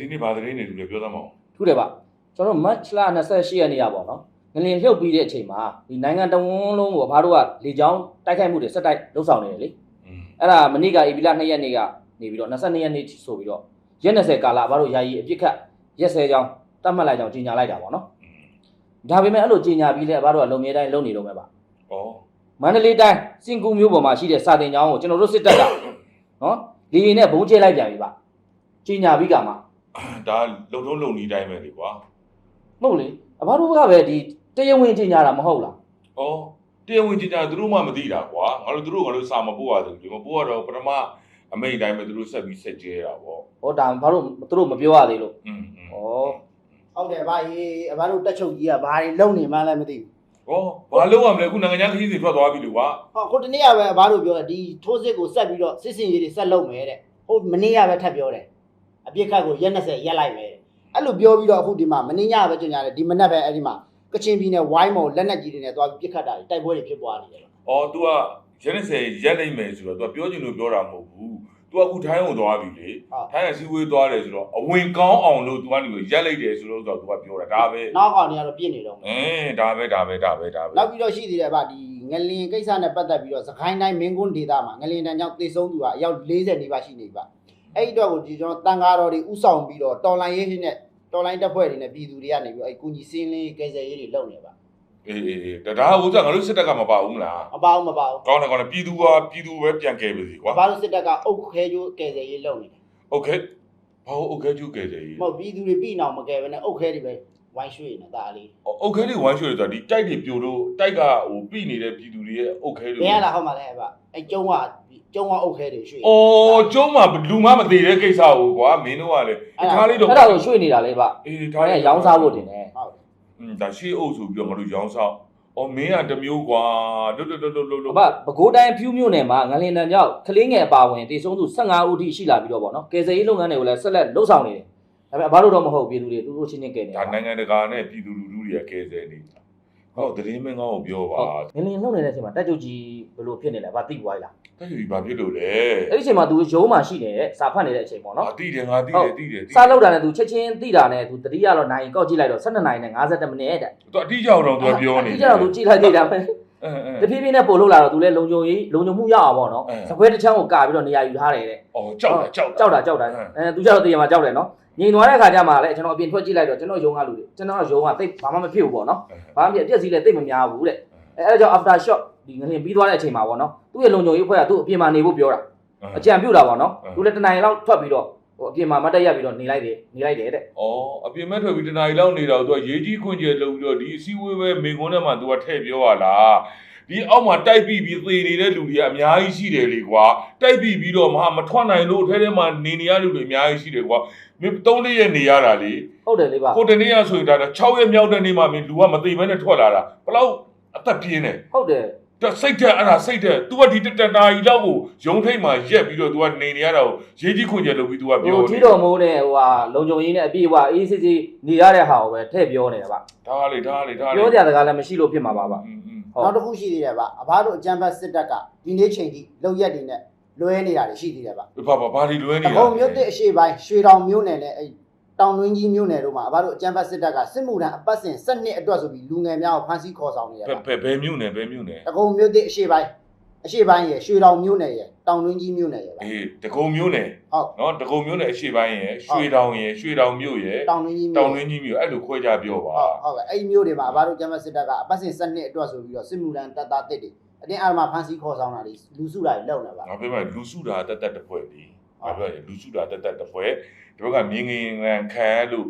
ဒီနေ့ဘာသတင်းတွေလူတွေပြောသမောင်းဟုတ်တယ်ဗျကျွန်တော် match လ28ရက်နေ့ရပါတော့ငလင်လှုပ်ပြီးတဲ့အချိန်မှာဒီနိုင်ငံတဝန်းလုံးကိုဘာတို့ကလေကြောင်းတိုက်ခိုက်မှုတွေဆက်တိုက်လှုပ်ဆောင်နေတယ်လေအဲ့ဒါမနေ့က APL 2ရက်နေ့ကနေပြီးတော့22ရက်နေ့ဆိုပြီးတော့ရက်20ကာလဘာတို့ယာယီအပြစ်ခတ်ရက်10ကြောင်းတတ်မှတ်လိုက်ကြောင်းကြီးညာလိုက်တာပေါ့နော်ဒါပေမဲ့အဲ့လိုကြီးညာပြီးလဲဘာတို့ကလုံငယ်တိုင်းလုံနေတော့မယ်ဗျဩမန္တလေးတိုင်းစင်ကူမြို့ပေါ်မှာရှိတဲ့စာတင်ကျောင်းကိုကျွန်တော်တို့စစ်တပ်ကနော်လေရင်နဲ့ဘုံကျဲလိုက်ပြန်ပြီဗျကြီးညာပြီးကမှ ဒါလုံထုံးလုံနီးတိုင်းပဲလေကွာမဟုတ်လေအဘတို့ကပဲဒီတရားဝင်ကြီးညာတာမဟုတ်လားဩတရားဝင်ကြီးညာသူတို့မှမသိတာကွာငါတို့သူတို့ငါတို့စာမပို့ရဘူးဒီမပို့ရတော့ပထမအမိတ်တိုင်းပဲသူတို့ဆက်ပြီးဆက်ကျဲတာပေါ့ဟောဒါဘာလို့သူတို့မပြောရသေးလို့อืมဩဟုတ်တယ်ဘာကြီးအဘတို့တက်ချုပ်ကြီးကဘာတွေလုံနေမှလည်းမသိဘူးဟောဘာလို့ရမလဲခုနိုင်ငံခြားခရီးစဉ်ထွက်သွားပြီလေကွာဟောကိုတနေ့ကပဲအဘတို့ပြောတယ်ဒီထိုးစစ်ကိုဆက်ပြီးတော့စစ်စင်ရေးတွေဆက်လုပ်မယ်တဲ့ဟုတ်မနေ့ကပဲထပ်ပြောတယ် အပြစ်ခတ်ကိုရက်20ရက်လိုက်မယ်တဲ့အဲ့လိုပြောပြီးတော့အခုဒီမှာမနေ့ညပဲကြင်ရတယ်ဒီမနေ့ပဲအဲ့ဒီမှာကချင်ပြည်နယ်ဝိုင်းမော်လက်နက်ကြီးတွေနဲ့သွားပြီးပြစ်ခတ်တာတွေတိုက်ပွဲတွေဖြစ်ပွားနေတယ်လို့ ဩ तू ကရက်20ရက်နိုင်မယ်ဆိုတော့ तू ပြောချင်လို့ပြောတာမဟုတ်ဘူး तू ကအခုထိုင်းကိုသွားပြီလေ ဟုတ် ထိုင်းကစီဝေးသွားတယ်ဆိုတော့အဝင်ကောင်းအောင်လို့ तू ကနေပြီးရက်လိုက်တယ်ဆိုတော့ तू ကပြောတာဒါပဲ နောက်ကောင်တွေကတော့ပြစ်နေတော့မယ် အင်းဒါပဲဒါပဲဒါပဲဒါပဲ နောက်ပြီးတော့ရှိသေးတယ်ဗျဒီငလင်ကိစ္စနဲ့ပတ်သက်ပြီးတော့စကိုင်းတိုင်းမင်းကွန်းဒေသမှာငလင်တန်းကြောင့်သေဆုံးသူကအယောက်40နီးပါးရှိနေပြီဗျ အဲ့ဒီတော့ကိုဒီကျွန်တော်တန်ကားတော်တွေဥဆောင်ပြီးတော့တော်လိုင်းရေးနဲ့တော်လိုင်းတပ်ဖွဲ့တွေနဲ့ပြည်သူတွေကနေပြီးအဲ့ကုညီစင်းလေးကယ်ဆယ်ရေးတွေလုပ်နေပါ အေးအေးအေးဒါဒါဥစ္စာငါတို့စစ်တပ်ကမပါဘူးမလား မပါဘူးမပါဘူး ကောင်းတယ်ကောင်းတယ်ပြည်သူကပြည်သူပဲပြန်ကယ်ပါစီကွာ ဘာလို့စစ်တပ်ကအုတ်ခဲကျိုးကယ်ဆယ်ရေးလုပ်နေတယ် โอเคဘာဟုတ်โอเคကျူကယ်တယ်ကြီး မဟုတ်ပြည်သူတွေပြည်အောင်မကယ်ဘဲနဲ့အုတ်ခဲတွေပဲ ဝိုင်းရွှေ့နေတာဒါလေးအုတ်ခဲလေးဝိုင်းရွှေ့ဆိုတာဒီတိုက်တွေပြိုလို့တိုက်ကဟိုပြိနေတဲ့ပြည်သူတွေရဲ့အုတ်ခဲတွေဘယ်ရလာဟုတ်မှာလဲအဖအဲကျုံကကျုံကအုတ်ခဲတွေရွှေ့အော်ကျုံမှာလူမမသေးတဲ့ကိစ္စကိုကွာမင်းတို့ကလေဒါလေးတော့အဲ့ဒါကိုရွှေ့နေတာလေဗျအေးဒါလေးရောင်းစားဖို့တင်တယ်ဟုတ်อืมဒါရှေ့အုပ်ဆိုပြီးတော့ငါတို့ရောင်းစားအော်မင်းကတမျိုးကွာလွတ်လွတ်လွတ်လွတ်လွတ်ဘာပဲခူးတိုင်းဖြူးမြို့နယ်မှာငလင်တန်ကြောက်ကလေးငယ်အပါဝင်တေဆုံးသူ15ဦးထိရှိလာပြီးတော့ဗောနော်ကယ်ဆယ်ရေးလုပ်ငန်းတွေကိုလည်းဆက်လက်လှုပ်ဆောင်နေတယ် ပေမဲ့အဘတို့တော့မဟုတ်ပြည်သူတွေသူတို့ချင်းချင်းကယ်နေဒါနိုင်ငံတကာနဲ့ပြည်သူလူထုတွေကကယ်ဆယ်နေတာဟုတ်သတင်းမင်းကောင်းကိုပြောပါငလင်လှုပ်နေတဲ့အချိန်မှာတက်ကြုတ်ကြီးဘယ်လိုဖြစ်နေလဲဗာသိပွားလားတက်ယူဘာဖြစ်လို့လဲအဲ့ဒီအချိန်မှာသူရုံးမှာရှိနေတဲ့စာဖတ်နေတဲ့အချိန်ပေါ့နော်ငါတိတယ်ငါတိတယ်တိတယ်တိစာလောက်တာနဲ့သူချက်ချင်းသိတာနဲ့သူတတိယတော့နိုင်ကောက်ကြည့်လိုက်တော့12နိုင်နဲ့52မိနစ်တဲ့သူအတိအကျတော့သူပြောနေဒီကျတော့သူကြည့်လိုက်သေးတာပဲအဲအဲ တဖြည်းဖြည်းနဲ့ပို့လို့လာတော့သူလည်းလုံခြုံရေးလုံခြုံမှုရအောင်ပေါ့နော်အဲစပွဲတစ်ချမ်းကိုကာပြီးတော့နေရာယူထားတယ်တဲ့အော်ကြောက်တာကြောက်ကြောက်တာကြောက်တာအဲသူကျတော့တရားမှာကြောက်တယ်နော်ငြိမ်သွားတဲ့ခါကျမှလည်းကျွန်တော်အပြင်ထွက်ကြည့်လိုက်တော့ကျွန်တော်ယုံကလူတွေကျွန်တော်ယုံကတိတ်ဘာမှမဖြစ်ဘူးပေါ့နော်ဘာမှမဖြစ်အပြက်စီးလည်းတိတ်မများဘူးတဲ့အဲအဲဒါကြောင့် after shot ဒီငလင်ပြီးသွားတဲ့အချိန်မှာပေါ့နော်သူ့ရဲ့လုံခြုံရေးဖွဲ့ကသူ့အပြင်မှာနေဖို့ပြောတာအကြံပြုတာပေါ့နော်သူလည်းတနင်္လာလောက်ထွက်ပြီးတော့ ဟိုအပြင်မှာမတ်တက်ရက်ပြီးတော့နေလိုက်တယ်နေလိုက်တယ်တဲ့အော်အပြင်မဲ့ထွက်ပြီးတနားရီလောက်နေတော့သူကရေးကြီးခွင့်ကျဲလုပ်ပြီးတော့ဒီအစည်းအဝေးပဲမိန်ကုန်းထဲမှာသူကထည့်ပြောရလားဒီအောက်မှာတိုက်ပြီးပြီးသေနေတဲ့လူတွေကအများကြီးရှိတယ်လေကွာတိုက်ပြီးပြီးတော့မဟာမထွက်နိုင်လို့အထဲထဲမှာနေနေရလူတွေအများကြီးရှိတယ်ကွာမင်း၃လေးရက်နေရတာလေဟုတ်တယ်လေပါကိုတနေ့ရဆိုရင်ဒါ6ရက်မြောက်တဲ့နေ့မှမင်းလူကမသိဘဲနဲ့ထွက်လာတာဘလောက်အသက်ပြင်းတယ်ဟုတ်တယ် တစိတ်တဲ့အဲ့ဒါစိတ်တဲ့ तू ကဒီတတနာကြီးလောက်ကိုရုံထိတ်မှာရက်ပြီးတော့ तू ကနေနေရတာကိုရေးကြီးခွင့်ကျဲလုပ်ပြီး तू ကပြော ဟို နေ ထီတော်မိုးနဲ့ဟိုဟာလုံခြုံရေးနဲ့အပြည့်အဝအေးစစ်စစ်နေရတဲ့ဟာကိုပဲထည့်ပြောနေတာပါ ဒါလေဒါလေဒါလေ ပြောကြတဲ့ကားလည်းမရှိလို့ဖြစ်မှာပါပါ อืมอืม ဟုတ် နောက်တစ်ခုရှိသေးတယ်ဗျအဘတို့အကြံဖတ်စစ်တပ်ကဒီနေ့ချိန်ထိလောက်ရက်တွေနဲ့လွဲနေတာတွေရှိသေးတယ်ဗျ ဘာဘာဘာဒီလွဲနေ တကုံမြို့တစ်အရှိပိုင်းရွှေတောင်မြို့နယ်နဲ့အဲ့ တောင်တွင်းကြီးမြို့နယ်တို့မှာအဘတို့အကြံဖတ်စစ်တပ်ကစစ်မှုထမ်းအပတ်စဉ်7နှစ်အတွက်ဆိုပြီးလူငယ်များကိုဖမ်းဆီးခေါ်ဆောင်နေရဘယ်တာဘယ်ဘယ်မြို့နယ်ဘယ်မြို့နယ်တကုံမြို့တစ်အရှိပိုင်းအရှိပိုင်းရယ်ရွှေတောင်မြို့နယ်ရယ်တောင်တွင်းကြီးမြို့နယ်ရယ်ဗျအေးတကုံမြို့နယ်ဟုတ်နော်တကုံမြို့နယ်အရှိပိုင်းရယ်ရွှေတောင်ရယ်ရွှေတောင်မြို့ရယ်တောင်တွင်းကြီးတောင်မြို့ရင်းကြီးမြို့အဲ့လိုခွဲခြားပြောပါဟုတ်ဟုတ်ကဲ့အဲ့ဒီမြို့တွေမှာအဘတို့ကျမ်းမစစ်တပ်ကအပတ်စဉ်7နှစ်အတွက်ဆိုပြီးတော့စစ်မှုထမ်းတပ်သားတစ်တွေအတင်းအာမဖမ်းဆီးခေါ်ဆောင်တာတွေလူစုတာတွေလုပ်နေပါငါပြောမှလူစုတာတက်တက်တစ်ဖွဲ့လीငါပြောရင်လူစုတာတက်တက်တစ်ဖွဲ့ ဒီဘက်ကမြင်းငင်လန်ခံလို့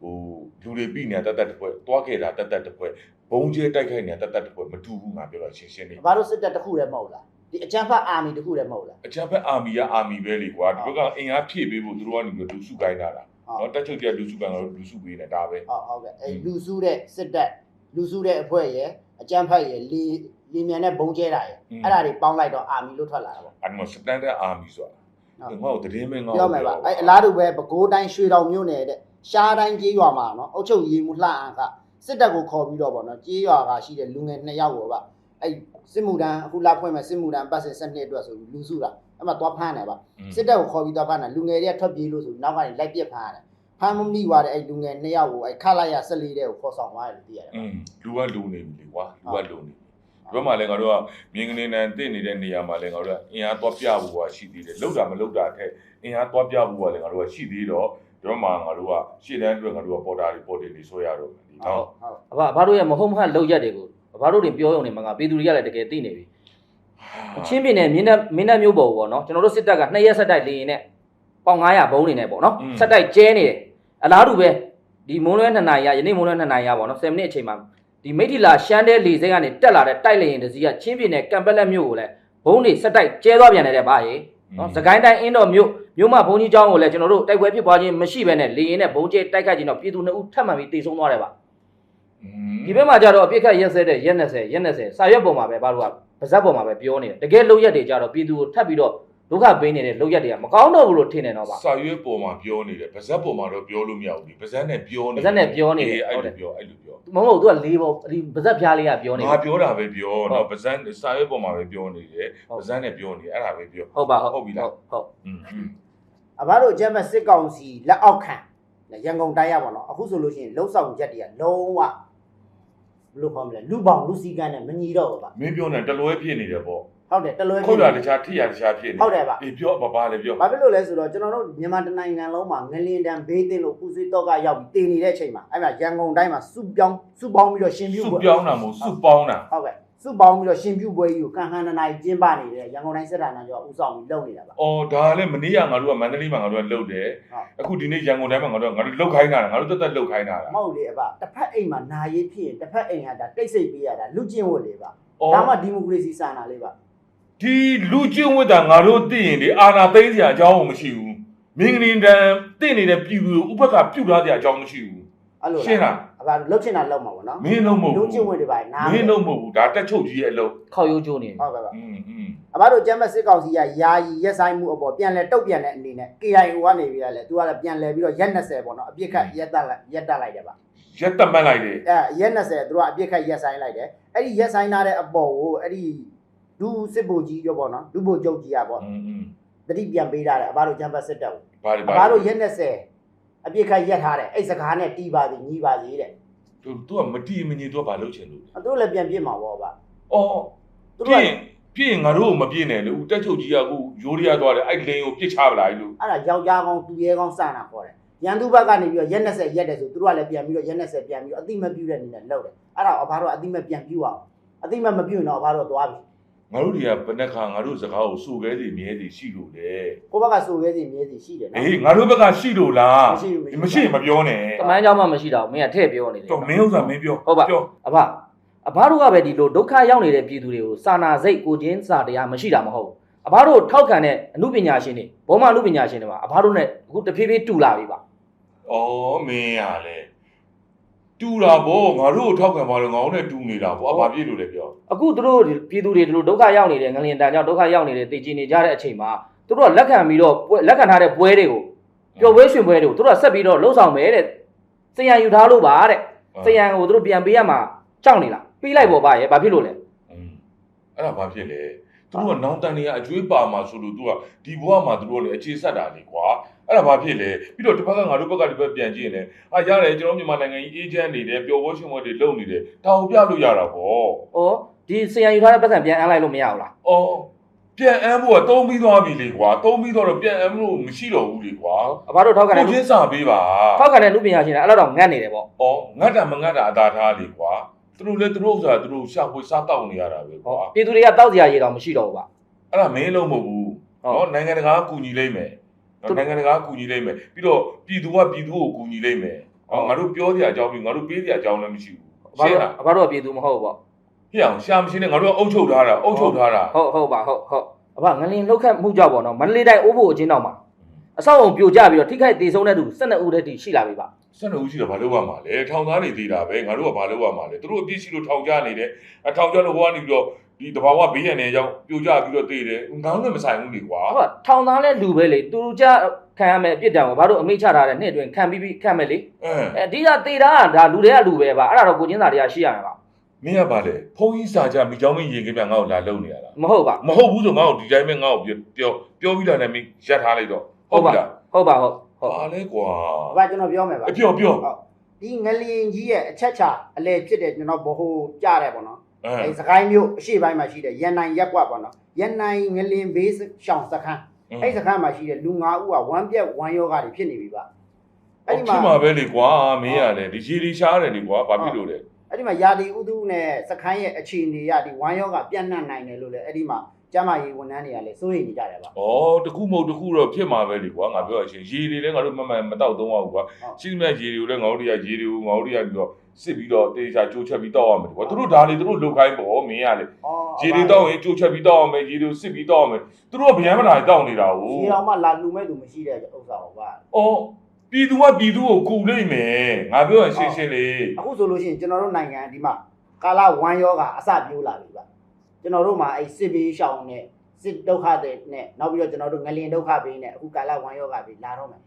ဟိုလူတွေပြီနေတာတက်တက်တစ်ဖွဲ့တွားခဲ့တာတက်တက်တစ်ဖွဲ့ဘုံကျဲတိုက်ခိုက်နေတာတက်တက်တစ်ဖွဲ့မတူဘူးငါပြောတော့ရှင်းရှင်းလေးအဘတို့စစ်တပ်တစ်ခုတည်းမဟုတ်လားဒီအကြမ်းဖက်အာမီတစ်ခုတည်းမဟုတ်လားအချမ်းဖက်အာမီကအာမီပဲလေကွာဒီဘက်ကအင်အားဖြည့်ပေးဖို့သူတို့ကနေပြီးလူစုကိုင်းတာလားဟုတ်နော်တက်ချုပ်ကျလူစုကိုင်းတော့လူစုပေးနေတာပဲဟုတ်ဟုတ်ကဲ့အဲ့လူစုတဲ့စစ်တပ်လူစုတဲ့အဖွဲ့ရယ်အကြမ်းဖက်ရယ်လီလီမြန်တဲ့ဘုံကျဲတာရယ်အဲ့ဒါတွေပေါင်းလိုက်တော့အာမီလို့ထွက်လာတာပေါ့အဲ့မှာစတန်ဒတ်အာမီဆိုတာ ငါ့ကိုတည်င်းမင်းငါ့ကိုပြောမယ်ပါအဲ့အလားတူပဲပဲခူးတိုင်းရွှေတောင်မြို့နယ်တဲ့ရှားတိုင်းကြေးရွာမှာနော်အုတ်ချုပ်ရီမှုလှအန်ကစစ်တပ်ကိုခေါ်ပြီးတော့ဗောနော်ကြေးရွာကရှိတဲ့လူငယ်2ယောက်ကိုပါအဲ့စစ်မှုတန်းအခုလာဖွင့်မဲ့စစ်မှုတန်းပတ်စဉ်7နှစ်အတွက်ဆိုပြီးလူစုတာအဲ့မှာသွားဖမ်းတယ်ဗျစစ်တပ်ကိုခေါ်ပြီးသွားဖမ်းတယ်လူငယ်တွေကထွက်ပြေးလို့ဆိုပြီးနောက်ကနေလိုက်ပစ်ဖမ်းရတယ်ဖမ်းမမိသွားတဲ့အဲ့လူငယ်နှစ်ယောက်ကိုအဲ့ခလာရ14တဲ့ကိုခေါ်ဆောင်သွားတယ်လို့သိရတယ်อืมလူကလူနေပြီလေကွာလူကလူနေပြီ ဒီဘက်မှာလည်းငါတို့ကမြင်းကနေနန်တင့်နေတဲ့နေရာမှာလည်းငါတို့ကအင်အားသွားပြဖို့ကရှိသေးတယ်လောက်တာမလောက်တာထက်အင်အားသွားပြဖို့ကလည်းငါတို့ကရှိသေးတော့ဒီဘက်မှာငါတို့ကရှေ့တန်းအတွက်ငါတို့ကပေါ်တာတွေပေါ်တင်နေဆွဲရတော့မယ်ဒီတော့ဟုတ်အဘအဘတို့ရဲ့မဟုတ်မဟုတ်လောက်ရက်တွေကိုအဘတို့တွေပြောရုံနဲ့မကပြည်သူတွေကလည်းတကယ်သိနေပြီချင်းပြည်နယ်မင်းတပ်မင်းတပ်မျိုးပေါ်ပေါ့နော်ကျွန်တော်တို့စစ်တပ်ကနှစ်ရက်ဆက်တိုက်လေရင်နဲ့ပေါင်900ဘုံးနေနဲ့ပေါ့နော်ဆက်တိုက်ကျဲနေတယ်အလားတူပဲဒီမုံလွဲ2နာရီရယနေ့မုံလွဲ2နာရီရပေါ့နော်7မိနစ်အချိန်မှာ ဒီမိထီလာရှမ်းတဲလေစိတ်ကနေတက်လာတဲ့တိုက်လေရင်တစီကချင်းပြည်နယ်ကံပက်လက်မြို့ကိုလည်းဘုံးတွေဆက်တိုက်ကျဲသွားပြန်တယ်တဲ့ဗျာရေနော်စကိုင်းတိုင်းအင်းတော်မြို့မြို့မှာဘုံကြီးကျောင်းကိုလည်းကျွန်တော်တို့တိုက်ပွဲဖြစ်ပွားခြင်းမရှိဘဲနဲ့လေရင်နဲ့ဘုံကျဲတိုက်ခတ်ခြင်းတော့ပြည်သူနှစ်ဦးထပ်မံပြီးတေဆုံးသွားတယ်ဗျဒီဘက်မှာကြတော့အပြစ်ခတ်ရက်စဲတဲ့ရက်20ရက်20စာရွက်ပေါ်မှာပဲဘာလို့ကပါဇက်ပေါ်မှာပဲပြောနေတယ်တကယ်လောက်ရက်တွေကြတော့ပြည်သူကိုထပ်ပြီးတော့ ဒုက္ခပေးနေတဲ့လောက်ရက်တွေကမကောင်းတော့ဘူးလို့ထင်နေတော့ပါစာရွက်ပေါ်မှာပြောနေတယ်ဗဇက်ပေါ်မှာတော့ပြောလို့မရဘူးဒီဗဇက်နဲ့ပြောနေဗဇက်နဲ့ပြောနေတယ်ဟုတ်တယ်ပြောအဲ့လိုပြောမဟုတ်ဘူး तू ကလေးပေါ်ဒီဗဇက်ဖျားလေးကပြောနေငါပြောတာပဲပြောတော့ဗဇက်စာရွက်ပေါ်မှာပဲပြောနေတယ်ဗဇက်နဲ့ပြောနေအဲ့ဒါပဲပြောဟုတ်ပါဟုတ်ဟုတ်ပြီလားဟုတ်အဘတို့ဂျမစစ်ကောင်စီလက်အောက်ခံရန်ကုန်တိုင်းရပါတော့အခုဆိုလို့ရှိရင်လှုပ်ဆောင်ချက်တွေကလုံးဝဘယ်လိုခေါ်မလဲလူပေါင်းလူစည်းကမ်းနဲ့မညီတော့ဘူးပါမင်းပြောနေတလွဲဖြစ်နေတယ်ပေါ့ ဟုတ်တယ်တလွဲခုတ်တာတခြားထိရတခြားဖြစ်နေဟုတ်တယ်ဗျအေးပြောပါပါလေပြောဘာဖြစ်လို့လဲဆိုတော့ကျွန်တော်တို့မြန်မာတိုင်းနိုင်ငံလုံးမှာငလင်တန်ဘေးတင်လို့ပူဆွေးတော့ကရောက်ပြီးတည်နေတဲ့အချိန်မှာအဲ့မှာရန်ကုန်တိုင်းမှာစုပြောင်းစုပေါင်းပြီးတော့ရှင်ပြုစုပွဲပြောင်းတာမဟုတ်စုပေါင်းတာဟုတ်ကဲ့စုပေါင်းပြီးတော့ရှင်ပြုပွဲကြီးကိုကန်ဟန်နနိုင်ကျင်းပနေတဲ့ရန်ကုန်တိုင်းစစ်ဌာနချုပ်ကဥဆောင်ပြီးလုပ်နေတာပါအော်ဒါလည်းမနေ့ကငါတို့ကမန္တလေးမှာငါတို့ကလှုပ်တယ်ဟုတ်အခုဒီနေ့ရန်ကုန်တိုင်းမှာငါတို့ကငါတို့လှုပ်ခိုင်းတာငါတို့တက်တက်လှုပ်ခိုင်းတာလားမဟုတ်လေအဘတစ်ဖက်အိမ်မှာနာရေးဖြစ်ရင်တစ်ဖက်အိမ်ကဒါတိတ်ဆိတ်ပေးရတာလူကျင့်ဝတ်လေပါအော်ဒါမှဒီမိုကရေစီစံတာလေးပါ ဒီလူချင်းဝိတာငါတို့သိရင်ဒီအာနာသိမ့်စရာအကြောင်းမရှိဘူးမင်းကလေးတန်းသိနေတဲ့ပြည်သူဥပက္ခပြုတ်လာစရာအကြောင်းမရှိဘူးအဲ့လိုရှင်းလားအဘလုတ်ချင်တာလုတ်မှာပေါ့နော်မင်းလုံးမဟုတ်ဘူးလူချင်းဝိတွေပါနားမင်းလုံးမဟုတ်ဘူးဒါတက်ချုပ်ကြီးရဲ့အလုပ်ခေါက်ရိုးကျိုးနေဟုတ်ပါပါအင်းအင်းအဘတို့ကျမ်းမစစ်ကောင်စီကယာယီရက်ဆိုင်မှုအပေါ်ပြန်လဲတုတ်ပြန်တဲ့အနေနဲ့ KIO ကနေပြီးတော့လဲသူကလည်းပြန်လဲပြီးတော့ရက်20ပေါ့နော်အပြစ်ခတ်ရက်တက်လိုက်ရက်တက်လိုက်တယ်ပါရက်တက်မှတ်လိုက်တယ်အဲရက်20သူကအပြစ်ခတ်ရက်ဆိုင်လိုက်တယ်အဲ့ဒီရက်ဆိုင်လာတဲ့အပေါ်ကိုအဲ့ဒီ ဒူစစ်ဘူကြီးရောပေါ့နော်ဒူဘူကျုပ်ကြီးอ่ะပေါ့ อืมอืม တတိပြန်ပေးထားတယ်အဘတို့ကျမ်းမစစ်တပ်ကို ဘာလဲ အ ဘာ ဘ လဲ တို့ရက်20အပြစ်ခတ်ရက်ထားတယ်အဲ့စကားနဲ့တီးပါသည်ညီပါသည်တဲ့ သူသူကမတီးမငြိမ်သူကဘာလုပ်ချင်လို့ သူတို့လည်းပြန်ပြစ်မှာပေါ့ဗျ အော် သူ ပြ တို့က င်းပြင်းငါတို့ကိုမပြင်းနဲ့လေဦးတက်ချုပ်ကြီးကအခုရိုးရရသွားတယ်အဲ့လင်းကိုပြစ်ချပလိုက်လို့ အဲ့ဒါယောက်ျားကောင်းသူရဲကောင်းစတာခေါ်တယ်ရန်သူဘက်ကနေပြီးတော့ရက်20ရက်တယ်ဆိုသူတို့ကလည်းပြန်ပြီးတော့ရက်20ပြန်ပြီးတော့အတိမပြုတဲ့အနေနဲ့လုပ်တယ်အဲ့ဒါအဘတို့ကအတိမပြန်ပြုအောင်အတိမမပြုရင်တော့အဘတို့သွားပြီ ငါတို့တွေကဘယ်နှခါငါတို့စကားကိုစိုးခဲစီမြဲစီရှိလို့လေ ကိုဘက်ကဆိုရဲစီမြဲစီရှိတယ်နော် အေးငါတို့ဘက်ကရှိလို့လား မရှိဘူး မရှိရင်မပြောနဲ့ တမန်เจ้าမှမရှိတာကိုမင်းကထည့်ပြောနေတယ် တော့မင်းဥစ္စာမင်းပြော ဟုတ်ပါ ပြော အဘအဘတို့ကပဲဒီလိုဒုက္ခရောက်နေတဲ့ပြည်သူတွေကိုစာနာစိတ်ကိုချင်းစာတရားမရှိတာမဟုတ်ဘူးအဘတို့ထောက်ခံတဲ့အမှုပညာရှင်တွေဘောမအမှုပညာရှင်တွေမှာအဘတို့နဲ့အခုတဖြည်းဖြည်းတူလာပြီပါ ဩမင်းရလေ တူတာဗောငါတို့ကိုထောက်ခံပါလို့ငါတို့နဲ့တူနေတာဗောအဘာဖြစ်လို့လဲပြောအခုသူတို့ပြည်သူတွေဒီလိုဒုက္ခရောက်နေတဲ့ငလျင်တန်ကြောင့်ဒုက္ခရောက်နေတဲ့တေချီနေကြတဲ့အချိန်မှာသူတို့ကလက်ခံပြီးတော့ပွဲလက်ခံထားတဲ့ပွဲတွေကိုပျော်ပွဲရွှင်ပွဲတွေကိုသူတို့ကဆက်ပြီးတော့လှုပ်ဆောင်မယ်တဲ့စရန်ယူထားလို့ပါတဲ့စရန်ကိုသူတို့ပြန်ပေးရမှာကြောက်နေလားပြီးလိုက်ပေါ့ဗျရဲ့ဘာဖြစ်လို့လဲอืมအဲ့ဒါဘာဖြစ်လဲ သူတို့ကနောင်တန်နေကအကျွေးပါမှာဆိုလို့သူကဒီဘဝမှာသူတို့ကလည်းအခြေဆက်တာလေကွာအဲ့ဒါဘာဖြစ်လဲပြီးတော့တစ်ဖက်ကငါတို့ဘက်ကဒီဘက်ပြန်ကြည့်ရင်လည်းအာရတယ်ကျွန်တော်မြန်မာနိုင်ငံကြီးအေဂျင့်နေတယ်ပျော်ပွဲရှင်ပွဲတွေလုပ်နေတယ်ဒါကိုပြလို့ရတာဗော။ဩဒီစရန်ယူထားတဲ့ပတ်စံပြန်အမ်းလိုက်လို့မရဘူးလား။အော်ပြန်အမ်းဖို့ကသုံးပြီးသွားပြီလေကွာ။သုံးပြီးတော့တော့ပြန်အမ်းလို့မရှိတော့ဘူးလေကွာ။အဘတို့ထောက်ခံ။တဲ့ကိုချင်းစာပေးပါထောက်ခံတဲ့လူပညာရှင်တွေအဲ့လောက်တော့ငတ်နေတယ်ပေါ့။အော်ငတ်တာမငတ်တာအသာထားလေကွာ။ သူတို့လည်းသူတို့ဥစ္စာသူတို့ရှာဖွေစားတောက်နေရတာပဲ။ကွာဟောပြည်သူတွေကတောက်စရာရေတောင်မရှိတော့ဘူးဗျ။အဲ့ဒါမင်းလုံးမဟုတ်ဘူး။ဟုတ် နော်နိုင်ငံတကာကကူညီလိုက်မယ်။နော်နိုင်ငံတကာကကူညီလိုက်မယ်။ပြီးတော့ပြည်သူကပြည်သူကိုကူညီလိုက်မယ်။ဟောငါတို့ပြောစရာအကြောင်းပြီးငါတို့ပေးစရာအကြောင်းလည်းမရှိဘူး။။အဘရှင်းတို့လားအဘတို့ကပြည်သူမဟုတ်ဘူးပေါ့။ဖြစ်အောင်ရှာမရှိနဲ့ငါတို့ကအုပ်ချုပ်ထားတာအုပ်ချုပ်ထားတာ။ဟုတ်ဟုတ်ပါဟုတ်ဟုတ်။အဘငလင်လောက်ခတ်မှုကြောက်ပေါ့နော်မန္တလေးတိုင်းအိုးဖို့အချင်းတောင်မှာအဆောက်အုံပြိုကျပြီးတော့ထိခိုက်ဒေဆုံးတဲ့သူ12ဦးတည်းတည်းရှိလာပြီဗျဆက်နှုတ်ရှိတာဘာလို့ရမှာလဲထောင်သားနေသေးတာပဲငါတို့ကဘာလို့ရမှာလဲသူတို့အပြစ်ရှိလို့ထောင်ကြနေတယ်အထောင်ကြလို့ဟိုကနေပြီးတော့ဒီတဘာဝဘေးရန်တွေရောက်ပြိုကျပြီးတော့တည်တယ်ငောင်းနဲ့မဆိုင်ဘူးလေကွာဟုတ်ထောင်သားနဲ့လူပဲလေသူတို့ကြခံရမယ်အပြစ်ဒဏ်ကိုဘာလို့အမိချထားတဲ့နှစ်အတွင်းခံပြီးပြီးခံမယ်လေအဲဒီကတည်တာကဒါလူတွေကလူပဲပါအဲ့ဒါတော့ကိုချင်းစာတရားရှိရမှာပါမင်းကပါလေဖုန်းကြီးစာကြမိချောင်းမင်းရင်ခင်ဗျငါ့ကိုလာလုံနေရတာမဟုတ်ပါမဟုတ်ဘူးဆိုငါ့ကိုဒီတိုင်းပဲငါ့ကိုပြောပြောပြီးလာနေမင်းရက်ထားလိုက်တော့ဟုတ်ပါဟုတ်ပါဟုတ် ပါလေကွာဘာကျွန်တော်ပြောမယ်ပါအပြောပြောဒီငလျင်ကြီးရဲ့အချက်ချာအလဲဖြစ်တဲ့ကျွန်တော်ဘ ਹੁ ကြားတယ်ပေါ့နော်အဲအဲစကိုင်းမြို့အရှိပိုင်းမှာရှိတဲ့ရန်နိုင်ရက်ကွက်ပေါ့နော်ရန်နိုင်ငလျင်ဘေးရှောင်းစခန်းအဲ့စခန်းမှာရှိတဲ့လူ၅ဦးကဝမ်းပြက်ဝမ်းယောဂါတွေဖြစ်နေပြီပါအဲ့အဲ့ဒီဒီမှာမှာပဲလေကွာမင်းရတယ်ဒီရေဒီရှားတယ်လေကွာဘာဖြစ်လို့လဲအဲ့ဒီမှာယာဒီဥဒုနဲ့စခန်းရဲ့အခြေအနေရဒီဝမ်းယောဂါပြန့်နှံ့နိုင်တယ်လို့လည်းအဲ့ဒီမှာ ကျမကြီးဝန်ထမ်းတွေကလည်းစိုးရိမ်နေကြတယ်ပါဩတခုမဟုတ်တခုတော့ဖြစ်မှာပဲလေကွာငါပြောရချင်းရေတွေလည်းငါတို့မမှန်မတော့သုံးအောင်ကွာရှိသမျှရေတွေကိုလည်းငါတို့တွေကရေတွေကိုငါတို့တွေကပြီးတော့စစ်ပြီးတော့တေချာကြိုးချက်ပြီးတောက်ရမယ်ကွာသူတို့ဒါလေသူတို့လုတ်ခိုင်းပေါ့မင်းရလေအော်ရေတွေတောက်ရင်ကြိုးချက်ပြီးတောက်ရမယ်ရေတွေစစ်ပြီးတောက်ရမယ်သူတို့ကဗျမ်းမတာတောက်နေတာကိုရေအောင်မှလာလူမဲ့သူမရှိတဲ့ဥစ္စာပေါ့ဗျာဩပြည်သူကပြည်သူကိုကူလိမ့်မယ်ငါပြောရရှင်းရှင်းလေးအခုဆိုလို့ရှိရင်ကျွန်တော်တို့နိုင်ငံဒီမှာကာလဝမ်းယောဂါအစပြိုးလာပြီဗျ ကျွန်တော်တို့မှာအဲ့စစ်ဘေးရှောင်းနဲ့စစ်ဒုက္ခတွေနဲ့နောက်ပြီးတော့ကျွန်တော်တို့ငလျင်ဒုက္ခဘေးနဲ့အခုကာလဝမ်းယောဂါဘေးလာတော့မယ်ဩ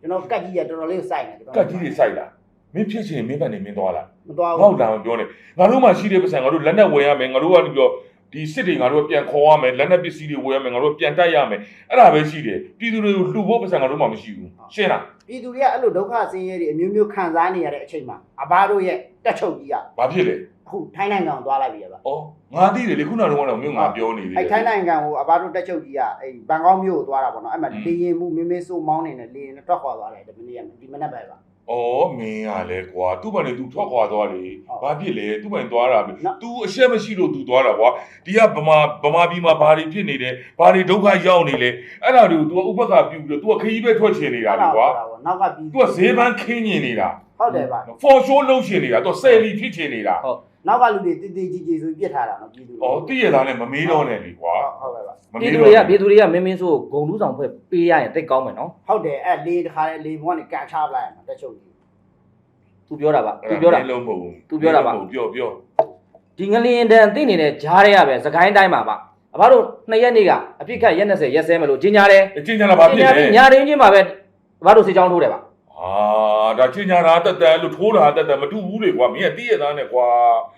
ကျွန်တော်ကတ်ကြီးရတော်တော်လေးကိုစိုက်နေတယ်ကတ်ကြီးတွေစိုက်လာမင်းဖြစ်ချင်မင်းဘက်နေမင်းသွားလာမတော်ငေါ့ဘူးလာမပြောနဲ့ငါတို့မှရှိတဲ့ပတ်စံငါတို့လက်နက်ဝယ်ရမယ်ငါတို့ကနေပြီးတော့ ဒီစစ်တွေငါတို့ပြန်ခေါ်ရမယ်လက်နက်ပစ္စည်းတွေဝယ်ရမယ်ငါတို့ပြန်တိုက်ရမယ်အဲ့ဒါပဲရှိတယ်ပြည်သူတွေကိုလှူဖို့ပတ်စံငါတို့မှမရှိဘူးရှင်းလားပြည်သူတွေကအဲ့လိုဒုက္ခဆင်းရဲတွေအမျိုးမျိုးခံစားနေရတဲ့အချိန်မှာအဘတို့ရဲ့တက်ချုပ်ကြီးကဘာဖြစ်လဲအခုထိုင်းနိုင်ငံကိုသွားလိုက်ပြီဗျဩငါသိတယ်လေခုနကတော့မျိုးငါပြောနေသေးတယ်အဲ့ထိုင်းနိုင်ငံကိုအဘတို့တက်ချုပ်ကြီးကအဲ့ဘန်ကောက်မြို့ကိုသွားတာပေါ့နော်အဲ့မှာอืมလေရင်မှုမင်းမင်းစိုးမောင်းနေတယ်လေရင်နဲ့ထွက်ခွာသွားတယ်ဒီမနေ့ကဒီမနေ့ပဲပါ ဩမင်းကလည်းကွာသူ့ဘာနဲ့သူထွက်ခွာသွားတယ် ဟုတ် ဘာဖြစ်လဲသူ့ဘာနဲ့သွားတာပဲ နော် तू အရှက်မရှိလို့ तू သွားတာကွာဒီကဗမာဗမာပြည်မှာဘာတွေဖြစ်နေတယ်ဘာတွေဒုက္ခရောက်နေလဲအဲ့ဒါတွေကို तू ကဥပက္ခပြုပြီးတော့ तू ကခရီးပဲထွက်ချင်နေတာလေကွာ နောက်ကပြည် तू ကဈေးပန်းခင်းညင်နေတာ ဟုတ်တယ်ပါ for show လုပ်ချင်နေတာ तू ဆယ်လီဖြစ်ချင်နေတာ နောက်ကလူတွေတည်တည်ကြည်ကြည်ဆိုပြစ်ထားတာနော်ပြည်သူဩတည့်ရသားနဲ့မမေးတော့နဲ့လေကွာဟုတ်ကဲ့ပါမပြည်မေးသူတော့တွေကပြည်သူတွေကမင်းမင်းဆိုဂုံလူးဆောင်ဖွဲ့ပေးရရင်တိတ်ကောင်းမယ်နော်ဟုတ်တယ်အဲ့လေတခါလေလေဘွားနေကန်ချပလိုက်ရမှာတက်ချုပ်ကြီးသူပြောတာပါသူပြောတာလုံးမဟုတ်ဘူးသူပြောတာပါပြောပြောဒီငလျင်တန်သိနေတဲ့ဂျားတွေကပဲစကိုင်းတိုင်းမှာပါအဘတို့နှစ်ရက်နေ့ကအပြစ်ခတ်ရက်20ရက်ဆဲမလို့ကြီးညာတယ်အချင်းချင်းလာဘာဖြစ်ကြီးညာလဲပြီးညာရင်းချင်းမှာပဲအဘတို့စေချောင်းထိုးတယ်ပါအာဒါချင်းညာတာတက်တက်လို့ထိုးတာတက်တက်မတူဘူးလေကွာမင်းကတည့်ရသားနဲ့ကွာဟို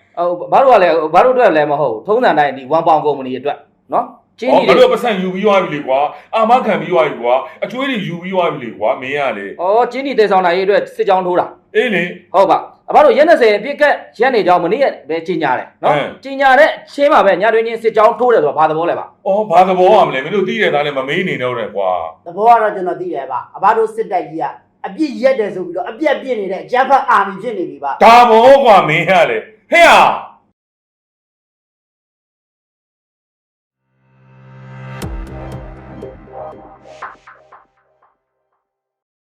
ဘာတို့ကလည်းဘာတို့အတွက်လည်းမဟုတ်ဘူးထုံးစံတိုင်းဒီ1ပေါင်ကုမ္ပဏီအတွက်နော်ချင်းဩကြီးငါတွေတို့ပတ်စံယူပြီးသွားပြီလေကွာအာမခံပြီးသွားပြီကွာအကျွေးတွေယူပြီးသွားပြီလေကွာမင်းကလေဩချင်းကြီးတေဆောင်တာရေးအတွက်စေချောင်းထိုးတာအေးလေဟုတ်ပါအဘတို့ရက်20အပြစ်ခတ်ရက်နေကြောင်းမနေ့ကပဲကြီးညာတယ်နော်ဟမ်ကြီးညာတဲ့ချင်းမှာပဲညာတွင်ချင်းစေချောင်းထိုးတယ်ဆိုတာဘာသဘောလဲပါဩဘာသဘောရမလဲမင်းတို့တည့်ရသားနဲ့မမေးနေတော့တဲ့ကွာသဘောကတော့ကျွန်တော်သိတယ်ပါအဘတို့စစ်တပ်ကြီးကအပြစ်ရက်တယ်ဆိုပြီးတော့အပြက်ပြစ်နေတဲ့အကြမ်းဖက်အာမီဖြစ်နေပြီပါဒါဘောကွာမင်းကလေ ဟဲ့ဟာ